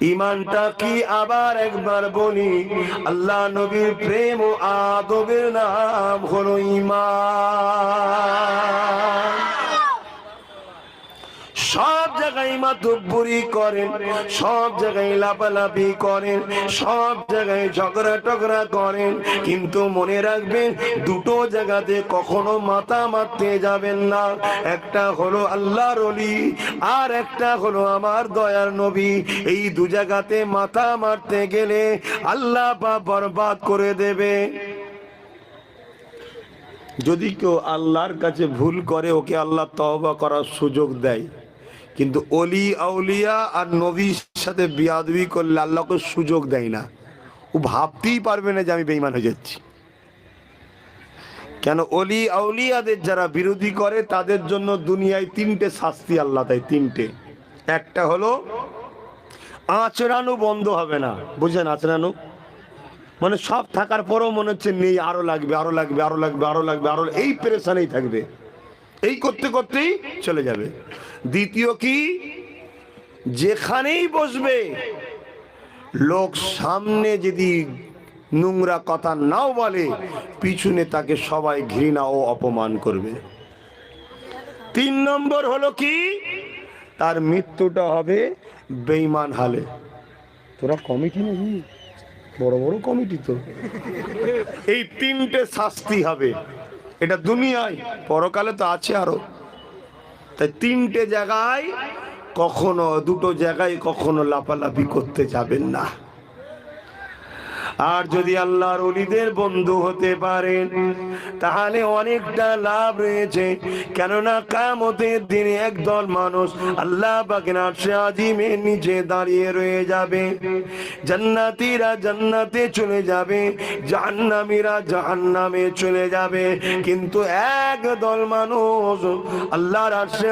ইমানটা কি আবার একবার বলি? আল্লাহ নবীর প্রেম ও আদবের নাম হলো ইমান সব জায়গায় মাতুব্বুরি করেন, সব জায়গায় লাপালাপি করেন, সব জায়গায় ঝগড়া টগড়া করেন। কিন্তু মনে রাখবেন, দুটো জায়গাতে কখনো মাথা মারতে যাবেন না। একটা হলো আল্লাহর অলি আর একটা হলো আমার দয়ার নবী। এই দু জায়গাতে মাথা মারতে গেলে আল্লাহ বা বরবাদ করে দেবে। যদি কেউ আল্লাহর কাছে ভুল করে, ওকে আল্লাহ তওবা করার সুযোগ দেয়। কিন্তু অলি আউলিয়া আর নবীর সাথে বিয়াদবি করলে আল্লাহকে সুযোগ দেয় না। ও ভাবতেই পারবে না যে আমি বেইমান হয়ে যাচ্ছি। কেন অলি আউলিয়াদের যারা বিরোধী করে, তাদের জন্য দুনিয়ায় তিনটে শাস্তি আল্লাহ দেয়, তিনটে। একটা হলো, আঁচড়ানো বন্ধ হবে না। বুঝলেন আঁচড়ানো? মানে সব থাকার পরও মনে হচ্ছে নেই, আরও লাগবে আরও লাগবে আরও লাগবে আরও লাগবে, আরও এই প্রেশানেই থাকবে। এই করতে করতেই চলে যাবে। দ্বিতীয় কি? যেখানেই বসবে, লোক সামনে যদি নোংরা কথা নাও বলে, পিছনে তাকে সবাই ঘৃণা ও অপমান করবে। তিন নম্বর হলো কি? তার মৃত্যুটা হবে বেইমান হালে। তোরা কমিটি নাকি? বড় বড় কমিটি তো। এই তিনটে শাস্তি হবে। এটা দুনিয়ায়, পরকালে তো আছে আরও। তাই তিনটে জায়গায় কখনো, দুটো জায়গায় কখনো লাফালাফি করতে যাবেন না। আর যদি আল্লাহর অলিদের বন্ধু হতে পারেন, তাহলে অনেকটা লাভ রয়েছে। কেননা কামতের দিনে একদল মানুষ আল্লাহ বাগনার আজিমের নিচে দাঁড়িয়ে রয়ে যাবে। জান্নাতিরা জান্নাতে চলে যাবে, জাহান্নামীরা জাহান্নামে চলে যাবে। কিন্তু এক দল মানুষ আল্লাহর আরশে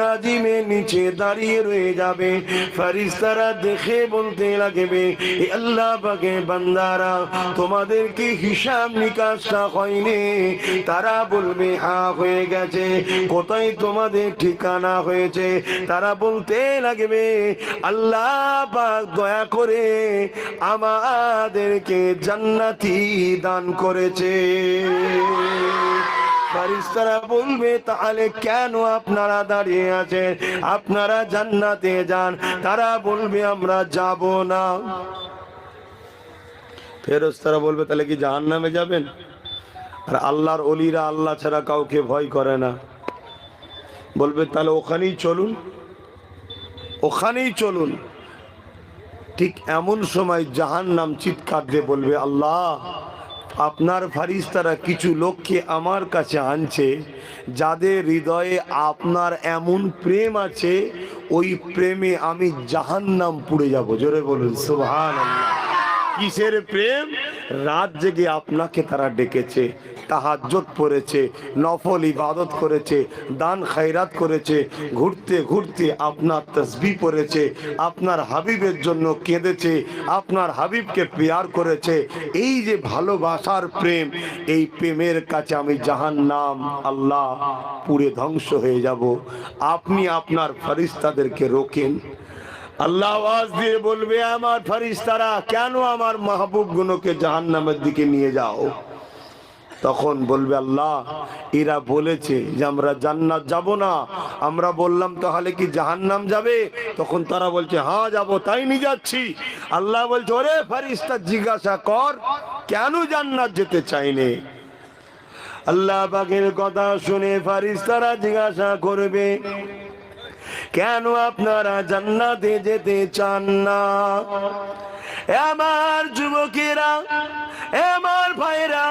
নিচে দাঁড়িয়ে রয়ে যাবে। ফারিস্তারা দেখে বলতে লাগবে আল্লাহ পাকে বান্দারা তোমাদেরকে হিসাব নিকাশটা হয়নি। তারা বলবে, হা, হয়ে গেছে। কোথায় তোমাদের ঠিকানা হয়েছে? তারা বলতে লাগবে, আল্লাহ দয়া করে আমাদেরকে জান্নাতি দান করেছে। বলবে, তাহলে কেন আপনারা দাঁড়িয়ে আছেন? আপনারা জান্নাতে যান। তারা বলবে, আমরা যাব না। ফেরস্তারা বলবে, তাহলে কি জাহান নামে যাবেন? আর আল্লাহর অলিরা আল্লাহ ছাড়া কাউকে ভয় করে না। বলবে, তাহলে ওখানেই চলুন ওখানেই চলুন। ঠিক এমন সময় জাহান নাম চিৎকার দিয়ে বলবে, আল্লাহ, আপনার ফারিস্তারা কিছু লোককে আমার কাছে আনছে, যাদের হৃদয়ে আপনার এমন প্রেম আছে, ওই প্রেমে আমি জাহান্নাম পুড়ে যাব। জোরে বলুন সুবহান কিসের প্রেম? রাত জেগে আপনাকে তারা ডেকেছে তাহাজ্জত পড়েছে, নফল ইবাদত করেছে, দান খায়রাত করেছে, ঘুরতে ঘুরতে আপনার তসবি পড়েছে, আপনার হাবিবের জন্য কেঁদেছে, আপনার হাবিবকে পেয়ার করেছে। এই যে ভালোবাসার প্রেম, এই প্রেমের কাছে আমি জাহান নাম আল্লাহ পুরে ধ্বংস হয়ে যাব। আপনি আপনার ফরিস্তাদেরকে রোকেন আল্লাহ আওয়াজ দিয়ে বলবে, আমার ফারিস্তারা কেন আমার মাহবুব গুলোকে জাহান নামের দিকে নিয়ে যাও? তখন বলবে, আল্লাহ, এরা বলেছে যে আমরা জান্নাত যাব না। আমরা বললাম, তাহলে কি জাহান্নাম যাবে? তখন তারা বলছে হ্যাঁ যাব, তাই নিয়ে যাচ্ছি। আল্লাহ বলছে, ওরে ফারিস্তা জিজ্ঞাসা কর, কেন জান্নাত যেতে চাইনে আল্লাহ পাকের কথা শুনে ফারিস্তারা জিজ্ঞাসা করবে কেন আপনারা জান্নাতে যেতে চান না? আমার যুবকেরা আমার ভাইরা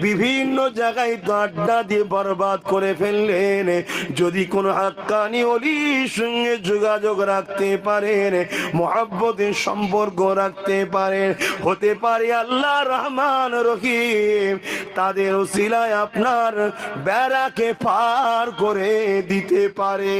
বিভিন্ন জায়গায় আড্ডা দিয়ে বরবাদ করে ফেললেন। যদি কোনো হাক্কানি অলির সঙ্গে যোগাযোগ রাখতে পারেন, মহাব্বতের সম্পর্ক রাখতে পারেন, হতে পারে আল্লাহ রহমান রহিম, তাদের ওসিলায় আপনার বেড়াকে পার করে দিতে পারে।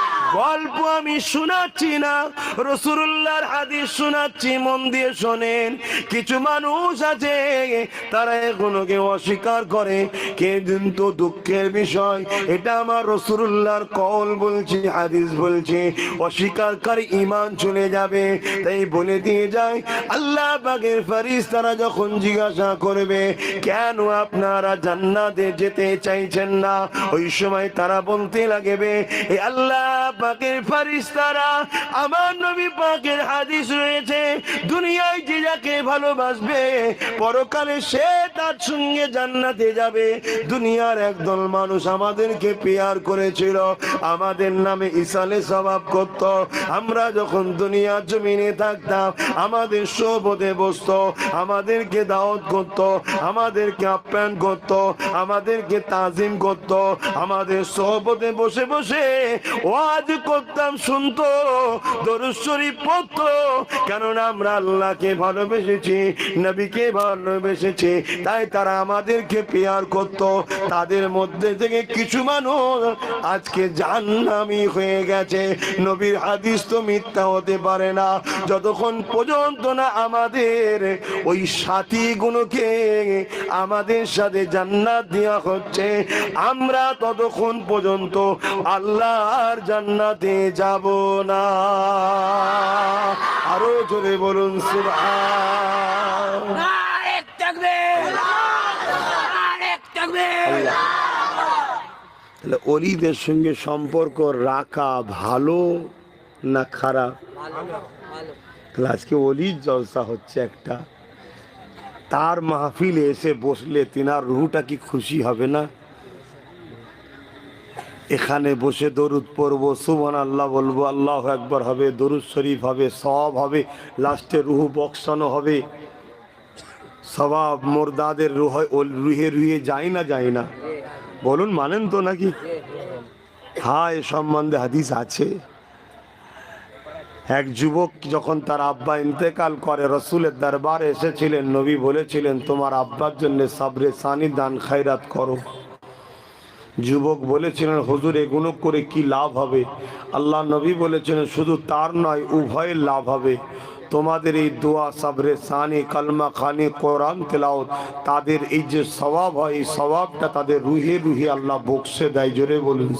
গল্প আমি শোনাচ্ছি না। রসুল্লাহর হাদিস শোনাচ্ছি, মন দিয়ে শোনেন। কিছু মানুষ আছে, তারা কেউ অস্বীকার করে। কিন্তু দুঃখের বিষয়, এটা আমার রসুল্লাহর কল বলছি, হাদিস বলছে। অস্বীকারী ইমান চলে যাবে, তাই বলে দিয়ে যায়, আল্লাহ বাগের ফারিস তারা যখন জিজ্ঞাসা করবে, কেন আপনারা জান্নাতে যেতে চাইছেন না? ওই সময় তারা বলতে লাগবে আল্লাহ পাকের ফারিস তারা আমার নবী পাকের হাদিস রয়েছে, দুনিয়ায় যে যাকে ভালোবাসবে, পরকালে সে তার সঙ্গে জান্নাতে যাবে। দুনিয়ার একদল মানুষ আমাদেরকে পেয়ার করেছিল, আমাদের নামে ইসালে স্বভাব করত। আমরা যখন দুনিয়ার জমিনে থাকতাম, আমাদের সোবতে বসত, আমাদেরকে দাওয়াত করত, আমাদেরকে আপ্যায়ন করত, আমাদেরকে তাজিম করত, আমাদের সোহবতে বসে বসে ওয়াজ করতাম শুনতো দরুদ শরীফ পড়তো, কেননা আমরা আল্লাহকে ভালোবেসেছি, নবীকে ভালোবেসেছি, তাই তারা আমাদেরকে পেয়ার করত। তাদের মধ্যে থেকে কিছু মানুষ আজকে জাহান্নামী হয়ে গেছে। নবীর হাদিস তো মিথ্যা হতে পারে না। যতক্ষণ পর্যন্ত না আমাদের ওই সাথী সাথীগুলোকে আমাদের সাথে জান্নাত দেওয়া হচ্ছে, আমরা ততক্ষণ পর্যন্ত আল্লাহর জান্নাতে যাব না। আরও জোরে বলুন তাহলে অলিদের সঙ্গে সম্পর্ক রাখা ভালো না খারাপ? তাহলে আজকে অলির জলসা হচ্ছে একটা। তার মাহফিলে এসে বসলে তিনার রুহটা কি খুশি হবে না? এখানে বসে দরুদ পড়ব সুবহান আল্লাহ বলব, আল্লাহ একবার হবে, দরুদ শরীফ হবে সব হবে, লাস্টে রুহু বক্সানো হবে। সবাব মোরদাদের রুহ, রুহে রুহে যায় না যায় না। বলুন, মানেন তো নাকি? হ্যাঁ এ সম্বন্ধে হাদিস আছে। এক যুবক যখন তার আব্বা ইন্তেকাল করে, রসুলের দরবারে এসেছিলেন, নবী বলেছিলেন, তোমার আব্বার জন্য সাবরে সানি দান খায়রাত করো। যুবক বলেছিলেন, হুজুর এগুলো করে কি লাভ হবে? আল্লাহ নবী বলেছিলেন, শুধু তার নয়, উভয়ের লাভ হবে। তোমাদের এই দোয়া, সাবরে সানি, কালমা খানি, কোরআন তেলাওত তাদের এই যে স্বভাব হয়, এই স্বভাবটা তাদের রুহে রুহে আল্লাহ বকশে দেয়। জোরে বলুন।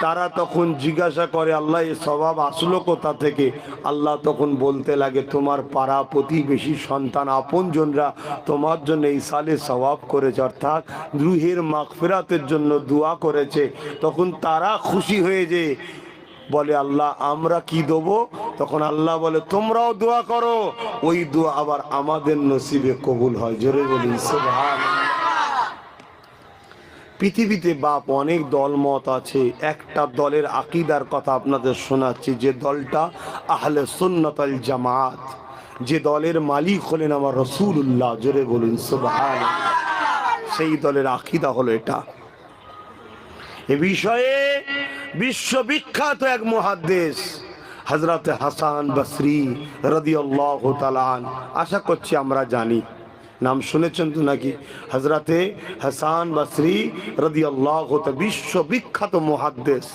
তারা তখন জিজ্ঞাসা করে, আল্লাহ, এ স্বভাব আসলো কোথা থেকে? আল্লাহ তখন বলতে লাগে, তোমার পাড়া প্রতিবেশী সন্তান আপনজনরা তোমার জন্য এই সালে স্বভাব করেছে, অর্থাৎ রুহের মাগফিরাতের জন্য দোয়া করেছে। তখন তারা খুশি হয়ে যে বলে, আল্লাহ, আমরা কি দেবো? তখন আল্লাহ বলে, তোমরাও দোয়া করো। ওই দোয়া আবার আমাদের নসিবে কবুল হয়। জোরে বলি সুবহানাল্লাহ। পৃথিবীতে বাপ, অনেক দল মত আছে। একটা দলের আকিদার কথা আপনাদের শোনাচ্ছি, যে দলটা আহলে সুন্নতাল জামাত। যে দলের মালিক হলেন আমার রসুল্লাহ জোরে বলুন সুবহান সেই দলের আকিদা হলো এটা। এ বিষয়ে বিশ্ববিখ্যাত এক মহাদেশ হজরত হাসান বসরি রদিয়াল্লাহু তাআলা আন। আশা করছি আমরা জানি। নাম শুনেছেন তো নাকি? হজরতে হাসান বসরি রদি আল্লাহ বিশ্ববিখ্যাত মহাদ্দেশ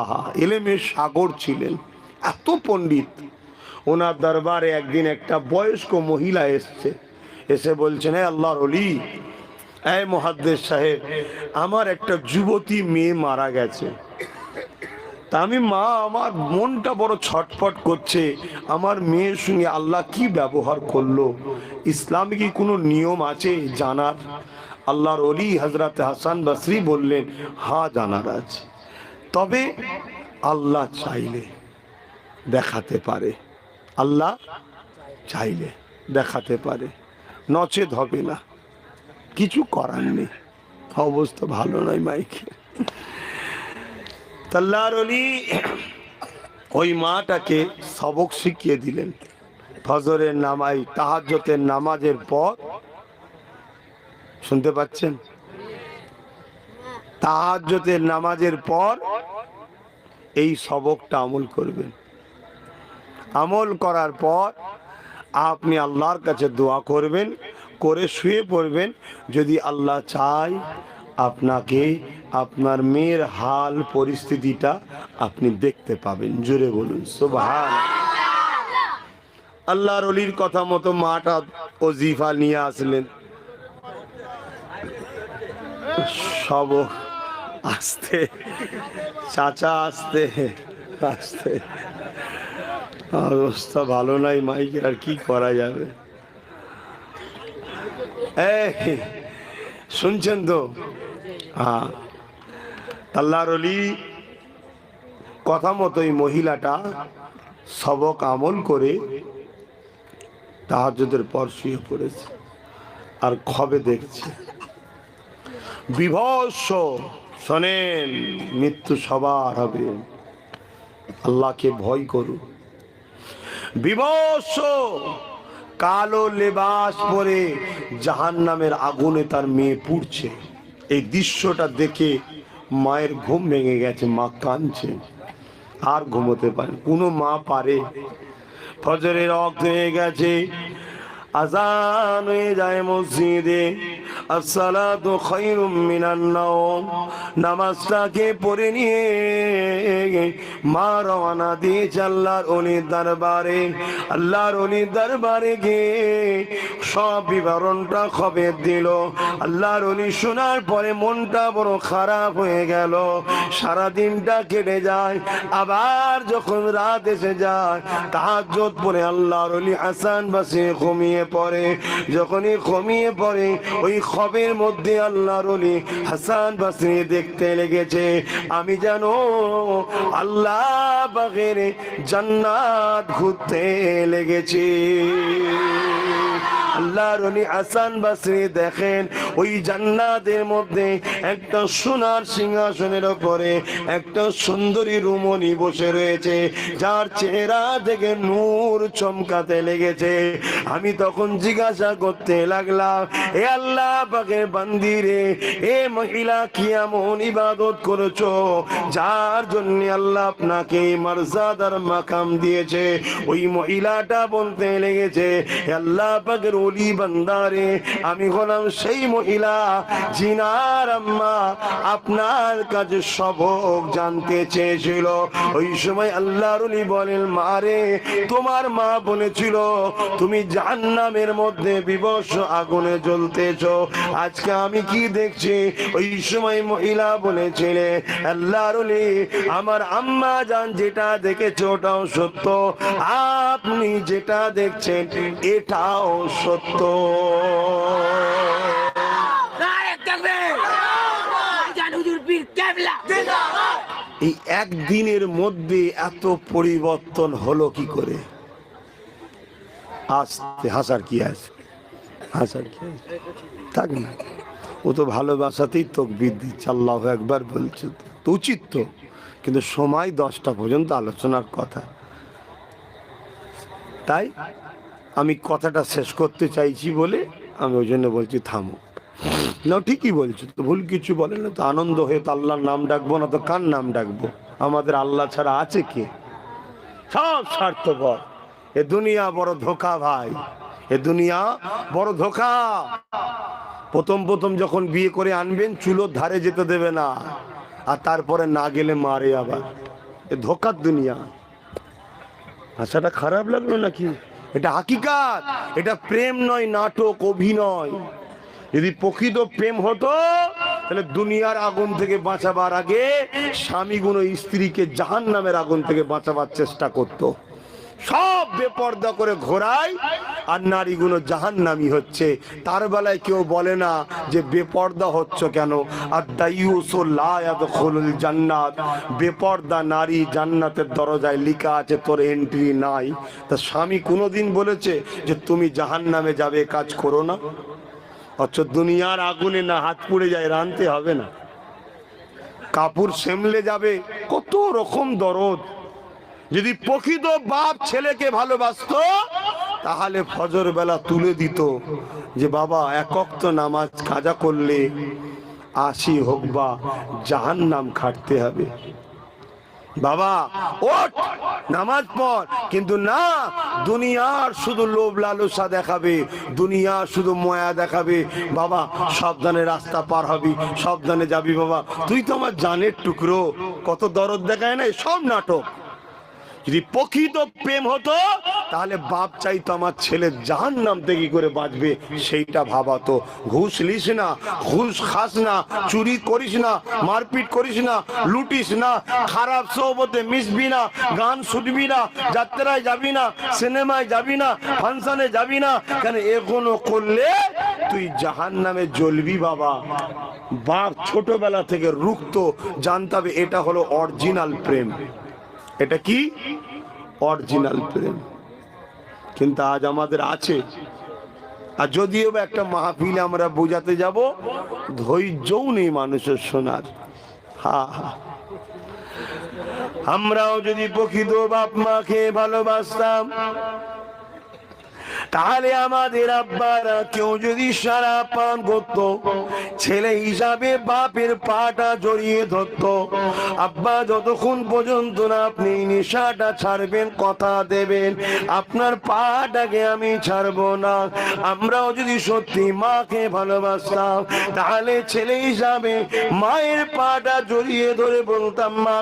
আহা এলেমের সাগর ছিলেন। এত পণ্ডিত। ওনার দরবারে একদিন একটা বয়স্ক মহিলা এসছে। এসে বলছেন হ্যাঁ আল্লাহর অলি এই মহাদ্দেশ সাহেব, আমার একটা যুবতী মেয়ে মারা গেছে। তা আমি মা, আমার মনটা বড় ছটফট করছে। আমার মেয়ের সঙ্গে আল্লাহ কি ব্যবহার করল? ইসলামে কি কোনো নিয়ম আছে জানার? আল্লাহর অলি হজরত হাসান বসরি বললেন, হা, জানার আছে। তবে আল্লাহ চাইলে দেখাতে পারে। আল্লাহ চাইলে দেখাতে পারে। নচেত হবে না। কিছু করার নেই। অবস্থা ভালো নয়, মাইকে। তাল্লার অলি ওই মাটাকে সবক শিখিয়ে দিলেন। ফজরের নামাই তাহাজ্জতের নামাজের পর, শুনতে পাচ্ছেন? তাহাজ্জতের নামাজের পর এই সবকটা আমল করবেন। আমল করার পর আপনি আল্লাহর কাছে দোয়া করবেন, করে শুয়ে পড়বেন। যদি আল্লাহ চায় আপনাকে, আপনার মেয়ের হাল পরিস্থিতিটা আপনি দেখতে পাবেন। জোরে বলুন, সুবহান। আল্লাহর অলির কথা মতো মাটা ওজিফা নিয়ে আসলেন। সব আসতে, চাচা আসতে আসতে। অবস্থা ভালো নাই মাইকের, আর কি করা যাবে? এই শুনছেন তো? হ্যাঁ। আল্লাহর অলি কথা মতোই মহিলাটা সবক আমল করে তাহাজদের পর শুয়ে পড়েছে আর খবে দেখছে। বিভৎস, শোনেন, মৃত্যু সবার হবে। আল্লাহকে ভয় করুন। বিভৎস কালো লেবাস পরে জাহান নামের আগুনে তার মেয়ে পুড়ছে। এই দৃশ্যটা দেখে মায়ের ঘুম ভেঙে গেছে, মা কাঁদছে। আর ঘুমোতে পারে কোনো মা পারে। ফজরের রক্ত হয়ে গেছে। আজান হয়ে যায় মসজিদে। আসসালাতু খায়রুম মিনান নামাজটাকে পড়ে নিয়ে মা রওনা দিয়েছে আল্লাহর দরবারে। আল্লাহর দরবারে গিয়ে সব বিবরণটা খবর দিল। আল্লাহর শোনার পরে মনটা বড় খারাপ হয়ে গেল। সারা দিনটা কেটে যায়। আবার যখন রাত এসে যায় তাহার তাহাজ্জত পরে আল্লাহর অলি হাসান বাসে ঘুমিয়ে পড়ে। যখনই ঘুমিয়ে পড়ে, ওই খবের মধ্যে আল্লাহর অলি হাসান বাসরি দেখতে লেগেছে। আমি জানো আল্লাহ বাগের জান্নাত ঘুরতে লেগেছে। আল্লাহর অলি হাসান বাসরি দেখেন, ওই জান্নাতের মধ্যে একটা সোনার সিংহাসনের ওপরে একটা সুন্দরী রুমনি বসে রয়েছে, যার চেহারা থেকে নূর চমকাতে লেগেছে। আমি তখন জিজ্ঞাসা করতে লাগলাম, এ আল্লাহ পাকের বান্দিরে এ মহিলা কি এমন ইবাদত করেছ, যার জন্য আল্লাহ আপনাকে এই মর্যাদার মাকাম দিয়েছে? ওই মহিলাটা বলতে লেগেছে আল্লাহ পাকের অলি বান্দারে, আমি হলাম সেই মহিলা, জিনার আম্মা, আপনার কাছে সবক জানতে চেয়েছিল। ওই সময় আল্লাহর অলি বলেন, মারে, তোমার মা বলেছিল, তুমি জাহান্নামের মধ্যে বিবশ আগুনে জ্বলতেছ। আজকে আমি কি দেখছি? ওই সময় মহিলা বলেছিলে আল্লাহর অলি আমার আম্মা জান যেটা দেখেছে ওটাও সত্য। আপনি যেটা দেখছেন, এটাও সত্য। এই একদিনের মধ্যে এত পরিবর্তন হলো কি করে? আসতে হাসার কি আছে? হাসার কি আছে? থাক না। ও তো ভালোবাসাতেই তো দিচ্ছে আল্লাহ একবার বলছে। তো উচিত তো কিন্তু সময় দশটা পর্যন্ত আলোচনার কথা। তাই? আমি কথাটা শেষ করতে চাইছি বলে আমি ওই জন্য বলছি, থামো। না, ঠিকই বলছো, তো ভুল কিছু বলে না, তো আনন্দ হয়ে তো আল্লাহর নাম ডাকবো না, তো কার নাম ডাকবো? আমাদের আল্লাহ ছাড়া আছে কে? সব স্বার্থপর। এ দুনিয়া বড় ধোকা ভাই, এ দুনিয়া বড় ধোকা। প্রথম প্রথম যখন বিয়ে করে আনবেন, চুলোর ধারে যেতে দেবে না, আর তারপরে না গেলে মারে আবার। এ ধোকার দুনিয়া। আশাটা খারাপ লাগল নাকি? এটা হাকিকাত এটা প্রেম নয়, নাটক, অভিনয় যদি প্রকৃত প্রেম হতো, তাহলে দুনিয়ার আগুন থেকে বাঁচাবার আগে স্বামীগুলো স্ত্রীকে জাহান নামের আগুন থেকে বাঁচাবার চেষ্টা করত। সব বেপর্দা করে ঘোরায়, আর নারীগুলো জাহান নামি হচ্ছে। তার বেলায় কেউ বলে না যে বেপর্দা হচ্ছ কেন? আর জান্নাত। বেপর্দা নারী জান্নাতের দরজায় লিখা আছে, তোর এন্ট্রি নাই। তা স্বামী কোনোদিন বলেছে যে, তুমি জাহান নামে যাবে কাজ করো না? অথচ দুনিয়ার আগুনে না হাত পুড়ে যায় রানতে হবে না। কাপড় সেমলে যাবে, কত রকম দরদ। যদি প্রকৃত বাপ ছেলেকে ভালোবাসতো, তাহলে ফজর বেলা তুলে দিত যে, বাবা একক তো নামাজ কাজা করলে আসি হোক বা জাহান নাম খাটতে হবে। বাবা, ওঠ, নামাজ পড়। কিন্তু না, দুনিয়ার শুধু লোভ লালসা দেখাবে দুনিয়া শুধু ময়া দেখাবে। বাবা, সাবধানে রাস্তা পার হবি, সাবধানে যাবি বাবা। তুই তো আমার জানের টুকরো। কত দরদ দেখায় না সব নাটক। যদি প্রকৃত প্রেম হতো, তাহলে বাপ চাইতো আমার ছেলে জাহান নাম থেকে করে বাঁচবে? সেইটা ভাবাতো। ঘুষ লিস না, ঘুষ খাস না, চুরি করিস না, মারপিট করিস না, লুটিস না, খারাপ সৌবতে মিশবি না, গান শুনবি না, যাত্রায় যাবি না, সিনেমায় যাবি না, ফাংশনে যাবি না, কেন এগুলো করলে তুই জাহান নামে জ্বলবি বাবা। বাপ ছোটবেলা থেকে রুখত জানতে হবে এটা হলো অরিজিনাল প্রেম। এটা কি? অরিজিনাল প্রেম। কিন্তু আজ আমাদের আছে। আর যদিও বা একটা মাহফিল আমরা বোঝাতে যাব, ধৈর্যও নেই মানুষের শোনার। হা হা। আমরাও যদি প্রকৃত বাপ মাকে ভালোবাসতাম তাহলে আমাদের আব্বারা কেউ যদি সারা পান করত, ছেলে হিসাবে বাপের পাটা জড়িয়ে ধরত। আব্বা, যতক্ষণ পর্যন্ত না আপনি নেশাটা ছাড়বেন, কথা দেবেন, আপনার পাটাকে আমি ছাড়বো না। আমরাও যদি সত্যি মাকে ভালোবাসতাম, তাহলে ছেলে হিসাবে মায়ের পাটা জড়িয়ে ধরে বলতাম, মা,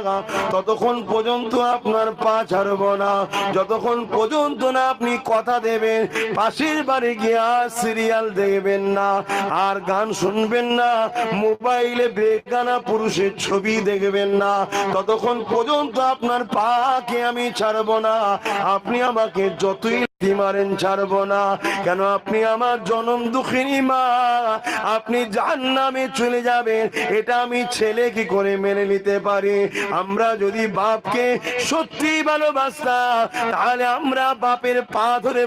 ততক্ষণ পর্যন্ত আপনার পা ছাড়বো না। যতক্ষণ পর্যন্ত না আপনি কথা দেবেন পাশের বাড়ি গিয়ে সিরিয়াল দেখবেন না, আর গান শুনবেন না, মোবাইলে বেগানা পুরুষের ছবি দেখবেন না। ততক্ষণ পর্যন্ত আপনার পাকে আমি ছাড়বো না, আপনি আমাকে যতই মারেন না। কেন আপনি আমার জনম দুঃখিনী মা, আপনি যার নামে চলে যাবেন, এটা আমি ছেলে কি করে মেনে নিতে পারি? আমরা যদি বাপকে সত্যি ভালোবাসতাম, তাহলে আমরা বাপের পা ধরে